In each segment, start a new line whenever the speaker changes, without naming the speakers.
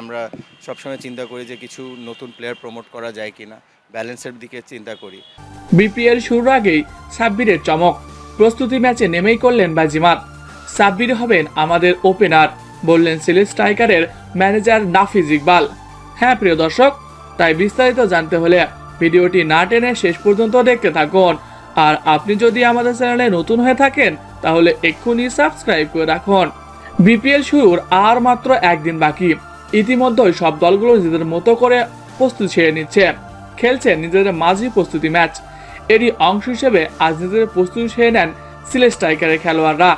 আমরা সবসময় চিন্তা করি যে কিছু নতুন প্লেয়ার প্রমোট করা যায় কিনা ব্যালেন্সের দিকে চিন্তা করি।
বিপিএল শুরুর আগেই সাব্বিরের চমক। প্রস্তুতি ম্যাচে নেমেই করলেন বাজিমাত। সাব্বির হবেন আমাদের ওপেনার বললেন সিলেট স্ট্রাইকারের ম্যানেজার নাফিজ ইকবাল। হ্যাঁ প্রিয় দর্শক, তাই বিস্তারিত জানতে হলে ভিডিওটি না টেনে শেষ পর্যন্ত দেখতে থাকুন। আর আপনি যদি আমাদের চ্যানেলে নতুন হয়ে থাকেন, তাহলে এক্ষুনি সাবস্ক্রাইব করে রাখুন। বিপিএল শুরুর আর মাত্র একদিন বাকি। ইতিমধ্যেই সব দলগুলো নিজেদের মতো করে প্রস্তুতি ছেড়ে নিচ্ছে। খেলছে নিজেদের মাঝি প্রস্তুতি ম্যাচ। এরই অংশ হিসেবে আজ নিজেদের প্রস্তুতি সেরে নেন সিলেট স্ট্রাইকারের খেলোয়াড়রা।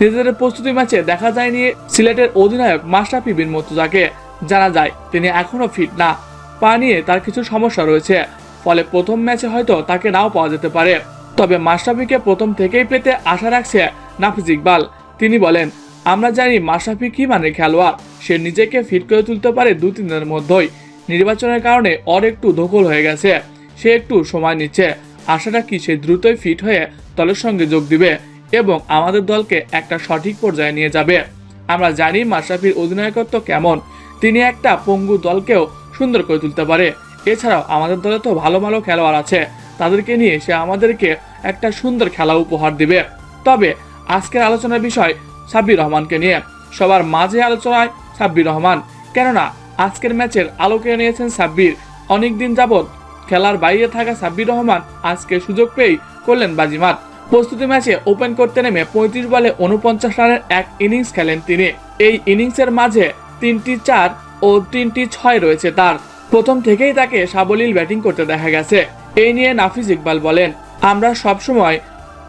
নিজেদের প্রস্তুতি ম্যাচে দেখা যায়নি সিলেটের অধিনায়ক মাশরাফি বিন মর্তুজাকে। জানা যায়, তিনি এখনও ফিট না। পা নিয়ে তার কিছু সমস্যা রয়েছে। ফলে প্রথম ম্যাচে হয়তো তাকে নাও পাওয়া যেতে পারে। তবে মাশরাফিকে প্রথম থেকেই পেতে আশা রাখছে নাফিজ ইকবাল। তিনি বলেন আমরা জানি মাশরাফি কি মানে খেলোয়াড়? সে নিজেকে ফিট করে তুলতে পারে দু তিন দিনের মধ্যেই। নির্বাচনের কারণে ওর একটু ধকল হয়ে গেছে। সে একটু সময় নিচ্ছে। আশা রাখি সে দ্রুতই ফিট হয়ে দলের সঙ্গে যোগ দিবে এবং আমাদের দলকে একটা সঠিক পর্যায়ে নিয়ে যাবে? আমরা জানি মাশরাফির অধিনায়কত্ব কেমন। তিনি একটা পঙ্গু দলকেও সুন্দর করে তুলতে পারে। এছাড়াও আমাদের দলে তো ভালো ভালো খেলোয়াড় আছে। তাদেরকে নিয়ে সে আমাদেরকে একটা সুন্দর খেলা উপহার দিবে। তবে আজকের আলোচনার বিষয় সাব্বির রহমানকে নিয়ে। সবার মাঝে আলোচনায় সাব্বির রহমান। কেননা, আজকের ম্যাচের আলোকে নিয়েছেন সাব্বির। অনেকদিন যাবৎ খেলার বাইরে থাকা সাব্বির রহমান আজকে সুযোগ পেয়েই করলেন বাজিমাত। প্রস্তুতি ম্যাচে ওপেন করতে নেমে পঁয়ত্রিশ বলে উনপঞ্চাশ রানের এক ইনিংস খেলেন তিনি। এই ইনিংসের মাঝে তিনটি চার ও তিনটি ছয় রয়েছে তার। প্রথম থেকেই তাকে সাবলীল ব্যাটিং করতে দেখা গেছে। এই নিয়ে নাফিজ ইকবাল বলেন, আমরা সবসময়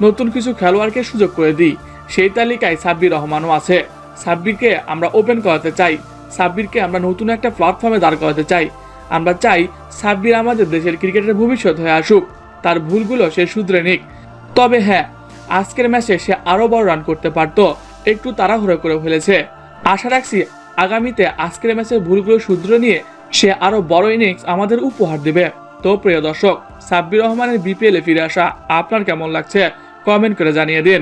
নতুন কিছু খেলোয়াড়কে সুযোগ করে দিই। সেই তালিকায় সাব্বির রহমানও আছে। সাব্বিরকে আমরা ওপেন করাতে চাই। সাব্বিরকে আমরা নতুন একটা প্ল্যাটফর্মে দাঁড় করাতে চাই। আমরা চাই সাব্বির আমাদের দেশের ক্রিকেটের ভবিষ্যৎ হয়ে আসুক। তার ভুলগুলো সে শুধরে নিক। তবে হ্যাঁ আজকের ম্যাচে সে আরও বড় রান করতে পারত। একটু তাড়াহুড়ো করে ফেলেছে। আশা রাখছি আগামীতে আজকের ম্যাচের ভুলগুলো শুধরে নিয়ে সে আরও বড় ইনিংস আমাদের উপহার দেবে। তো প্রিয় দর্শক, সাব্বির রহমানের বিপিএলে ফিরে আসা আপনার কেমন লাগছে? কমেন্ট করে জানিয়ে দিন।